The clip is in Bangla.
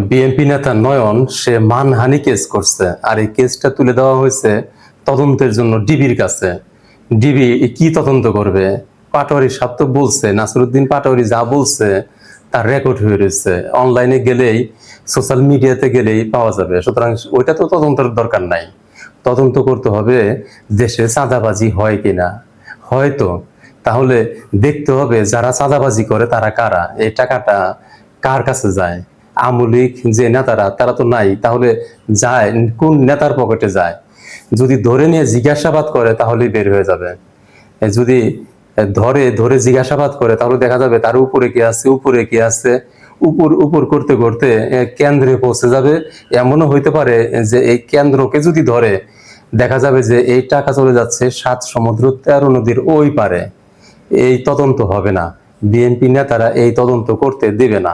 বিএনপি নেতা নয়ন, সে মানহানি কেস করছে। আর এই কেসটা তুলে দেওয়া হয়েছে তদন্তের জন্য ডিবির কাছে। ডিবি কি তদন্ত করবে? পাটোয়ারি সাহেব তো বলছে, নাসরুদ্দিন পাটোয়ারি যা বলছে তার রেকর্ড হয়ে রয়েছে। অনলাইনে গেলেই সোশ্যাল মিডিয়াতে গেলেই পাওয়া যাবে। সুতরাং ওইটা তো তদন্তের দরকার নাই। তদন্ত করতে হবে, দেশে চাঁদাবাজি হয় কিনা? হয়তো। তাহলে দেখতে হবে যারা চাঁদাবাজি করে তারা কারা? এই টাকাটা কার কাছে যায়? আমলিক যে নেতারা, তারা তো নাই। তাহলে যায়, কোন নেতার পকেটে যায়? যদি ধরে নিয়ে জিজ্ঞাসাবাদ করে, তাহলেই বের হয়ে যাবে। যদি ধরে ধরে জিজ্ঞাসাবাদ করে, তাহলে দেখা যাবে তার উপরে কি আছে, উপরে কি আছে। উপর উপর করতে করতে কেন্দ্রে পৌঁছে যাবে। এমনও হইতে পারে যে এই কেন্দ্রকে যদি ধরে, দেখা যাবে যে এই টাকা চলে যাচ্ছে সাত সমুদ্র তেরো নদীর ওই পারে। এই তদন্ত হবে না। বিএনপি নেতারা এই তদন্ত করতে দেবে না।